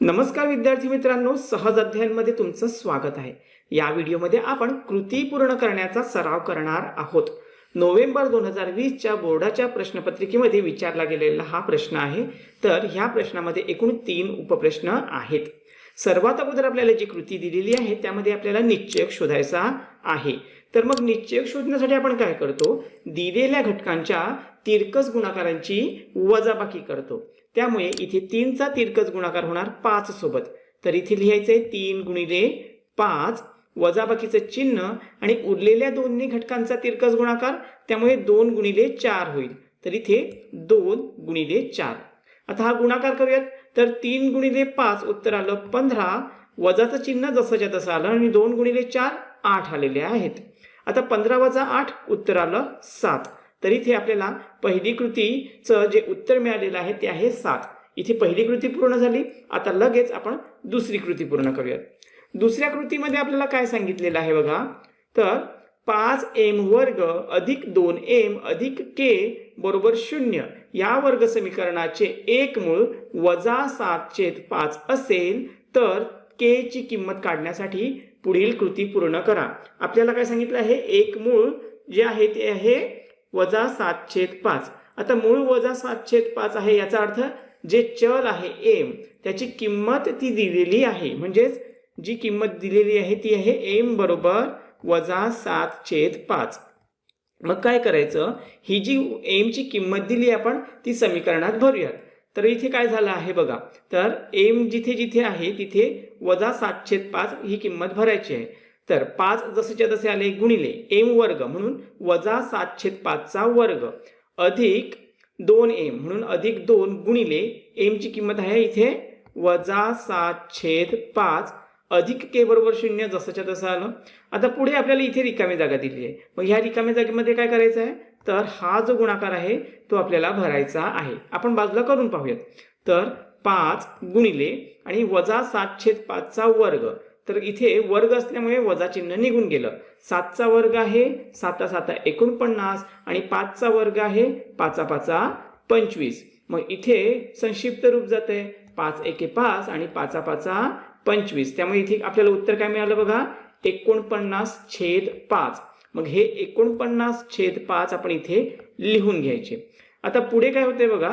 नमस्कार विद्यार्थी मित्रांनो सहज अध्ययनमध्ये तुमचं स्वागत आहे. या व्हिडिओमध्ये आपण कृती पूर्ण करण्याचा सराव करणार आहोत. नोव्हेंबर दोन हजार वीसच्या बोर्डाच्या प्रश्नपत्रिकेमध्ये विचारला गेलेला हा प्रश्न आहे. तर ह्या प्रश्नामध्ये एकूण तीन उपप्रश्न आहेत. सर्वात अगोदर आपल्याला जी कृती दिलेली आहे त्यामध्ये आपल्याला निश्चयक शोधायचा आहे. तर मग निश्चयक शोधण्यासाठी आपण काय करतो? दिलेल्या घटकांच्या तिरकस गुणाकारांची वजाबाकी करतो. त्यामुळे इथे तीनचा तिरकस गुणाकार होणार पाच सोबत. तर इथे लिहायचंय तीन गुणिले पाच वजाबाकीचं चिन्ह आणि उरलेल्या दोन्ही घटकांचा तिरकस गुणाकार त्यामुळे दोन गुणिले चार होईल. तर इथे दोन गुणिले चार. आता हा गुणाकार करूयात. तर तीन गुणिले पाच उत्तर आलं पंधरा वजाचं चिन्ह जसंच्या तसं आलं आणि दोन गुणिले चार आठ आलेले आहेत. आता पंधरा वजा आठ उत्तर आलं सात. तर इथे आपल्याला पहिली कृतीचं जे उत्तर मिळालेलं आहे ते आहे सात. इथे पहिली कृती पूर्ण झाली. आता लगेच आपण दुसरी कृती पूर्ण करूयात. दुसऱ्या कृतीमध्ये आपल्याला काय सांगितलेलं आहे बघा? तर पाच एम वर्ग अधिक दोन एम अधिक के बरोबर शून्य. या वर्ग समीकरणाचे एक मूळ वजा सात छेद पाच असेल तर के ची किंमत काढण्यासाठी पुढील कृती पूर्ण करा. आपल्याला काय सांगितलं आहे? एक मूळ जे आहे ते आहे वजा सात छेद पाच. आता मूळ वजा सात छेद पाच आहे याचा अर्थ जे चल आहे एम त्याची किंमत ती दिलेली आहे. म्हणजेच जी किंमत दिलेली आहे ती आहे एम बरोबर वजा सात छेद पाच. मग काय करायचं? ही जी एमची किंमत दिली आपण ती समीकरणात भरूयात. तर इथे काय झालं आहे बघा. तर एम जिथे जिथे आहे तिथे वजा सात छेद पाच ही किंमत भरायची आहे. तर पाच जसेच्या तसे आले गुणिले एम वर्ग म्हणून वजा सात छेद पाचचा वर्ग. अधिक दोन एम म्हणून अधिक दोन गुणिले एमची किंमत आहे इथे वजा सात छेद पाच. अधिक के बरोबर शून्य जसंच्या तसं आलं. आता पुढे आपल्याला इथे रिकामी जागा दिली आहे. मग ह्या रिकाम्या जागेमध्ये काय करायचं आहे? तर हा जो गुणाकार आहे तो आपल्याला भरायचा आहे. आपण बाजूला करून पाहूयात. तर पाच गुणिले आणि वजा सात छेद पाचचा वर्ग. तर इथे वर्ग असल्यामुळे वजा चिन्ह निघून गेलं. सातचा वर्ग आहे साता साता एकोणपन्नास आणि पाचचा वर्ग आहे पाचा पाचा पंचवीस. मग इथे संक्षिप्त रूप जाते पाच एके पाच आणि पाचा पाचा पंचवीस. त्यामुळे इथे आपल्याला उत्तर काय मिळालं बघा? एकोणपन्नास छेद पाच. मग हे एकोणपन्नास छेद पाच आपण इथे लिहून घ्यायचे. आता पुढे काय होते बघा?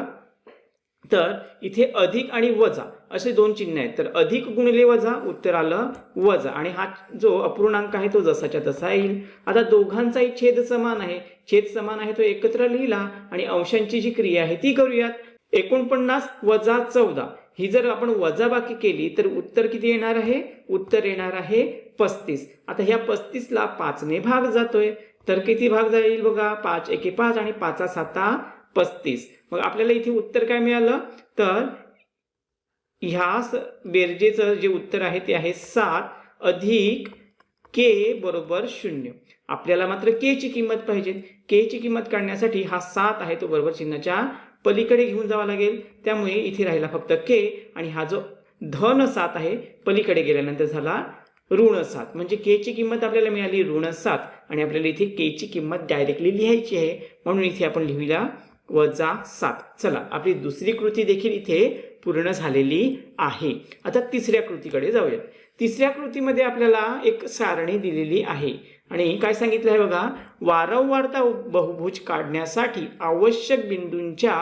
तर इथे अधिक आणि वजा असे दोन चिन्ह आहेत. तर अधिक गुणिले वजा उत्तर आलं वजा. आणि हा जो अपूर्णांक आहे तो जसाच्या तसा येईल. आता दोघांचाही छेद समान आहे. छेद समान आहे तो एकत्र लिहिला आणि अंशांची जी क्रिया आहे ती करूयात. एकोणपन्नास वजा चौदा. ही जर आपण वजाबाकी केली तर उत्तर किती येणार आहे? उत्तर येणार आहे पस्तीस. आता ह्या पस्तीसला पाचने भाग जातोय. तर किती भाग जाईल बघा? पाच एके पाच आणि पाचा साता पस्तीस. मग आपल्याला इथे उत्तर काय मिळालं? तर ह्या स- बेरजेचं जे उत्तर आहे ते आहे सात अधिक के बरोबर शून्य. आपल्याला मात्र के ची किंमत पाहिजे. के ची किंमत काढण्यासाठी हा सात आहे तो बरोबर चिन्हाच्या पलीकडे घेऊन जावा लागेल. त्यामुळे इथे राहिला फक्त के आणि हा जो धन सात आहे पलीकडे गेल्यानंतर झाला ऋण सात. म्हणजे के ची किंमत आपल्याला मिळाली ऋण सात. आणि आपल्याला इथे के ची किंमत डायरेक्टली लिहायची आहे. म्हणून इथे आपण लिहूया वजा सात. चला आपली दुसरी कृती देखील इथे पूर्ण झालेली आहे. आता तिसऱ्या कृतीकडे जाऊया तिसऱ्या कृतीमध्ये आपल्याला एक सारणी दिलेली आहे. आणि काय सांगितलं आहे बघा वारंवारता बहुभुज काढण्यासाठी आवश्यक बिंदूंच्या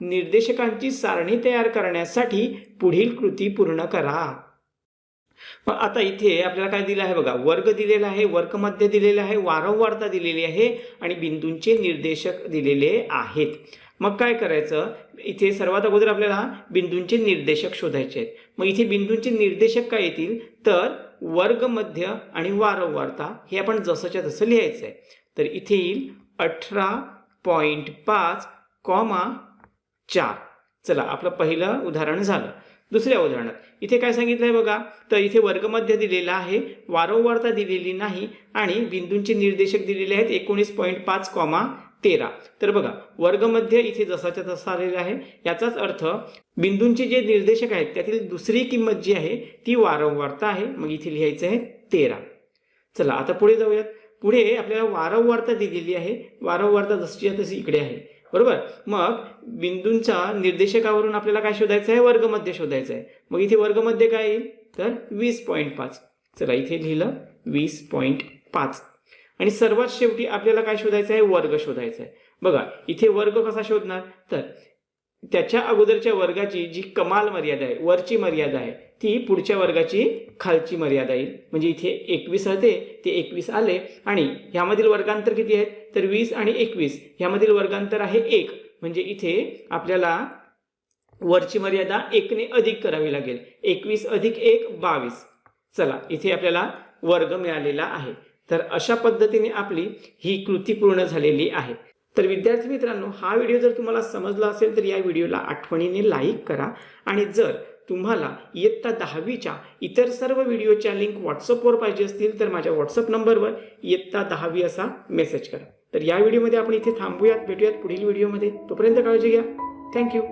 निर्देशकांची सारणी तयार करण्यासाठी पुढील कृती पूर्ण करा. मग आता इथे आपल्याला काय दिलं आहे बघा वर्ग दिलेला आहे वर्गमध्य दिलेला आहे वारंवारता दिलेली आहे आणि बिंदूंचे निर्देशक दिलेले आहेत. मग काय करायचं? इथे सर्वात अगोदर आपल्याला बिंदूंचे निर्देशक शोधायचे आहेत. मग इथे बिंदूंचे निर्देशक काय येतील? तर वर्गमध्य आणि वारंवारता हे आपण जसंच्या तसं लिहायचं आहे तर इथे येईल अठरा पॉईंट पाच कॉमा चार. चला आपलं पहिलं उदाहरण झालं. दुसऱ्या उदाहरणात इथे काय सांगितलं आहे बघा? तर इथे वर्गमध्य दिलेला आहे वारंवारता दिलेली नाही आणि बिंदूंचे निर्देशक दिलेले आहेत एकोणीस पॉईंट पाच कॉमा तेरा. तर बघा वर्गमध्य इथे जसाच्या तसा आलेला आहे. याचाच अर्थ बिंदूंचे जे निर्देशक आहेत त्यातील दुसरी किंमत जी आहे ती वारंवारता आहे. मग इथे लिहायचं आहे तेरा. चला आता पुढे जाऊयात. पुढे आपल्याला वारंवारता दिलेली आहे. वारंवारता जसच्या तशी इकडे आहे. बरोबर? मग बिंदूंच्या निर्देशकावरून आपल्याला काय शोधायचं आहे? वर्गमध्य शोधायचं आहे. मग इथे वर्गमध्य काय येईल? तर वीस पॉईंट पाच. चला इथे लिहिलं वीस पॉईंट पाच. आणि सर्वात शेवटी आपल्याला काय शोधायचं आहे? वर्ग शोधायचा आहे. बघा इथे वर्ग कसा शोधणार? तर त्याच्या अगोदरच्या वर्गाची जी कमाल मर्यादा आहे वरची मर्यादा आहे ती पुढच्या वर्गाची खालची मर्यादा येईल. म्हणजे इथे एकवीस राहते ते एकवीस आले आणि ह्यामधील वर्गांतर किती आहेत तर वीस आणि एकवीस. ह्यामधील वर्गांतर आहे एक. म्हणजे इथे आपल्याला वरची मर्यादा एकने अधिक करावी लागेल. एकवीस अधिक एक बावीस. चला इथे आपल्याला वर्ग मिळालेला आहे. तर अशा पद्धतीने आपली ही कृती पूर्ण झालेली आहे. तर विद्यार्थी मित्रांनो हा व्हिडिओ जर तुम्हाला समजला असेल तर या व्हिडिओला आठवणीने लाईक करा. आणि जर तुम्हाला इयत्ता दहावीच्या इतर सर्व व्हिडिओच्या लिंक व्हॉट्सअपवर पाहिजे असतील तर माझ्या व्हॉट्सअप नंबरवर इयत्ता दहावी असा मेसेज करा. तर या व्हिडिओमध्ये आपण इथे थांबूयात भेटूयात पुढील व्हिडिओमध्ये. तोपर्यंत काळजी घ्या. थँक्यू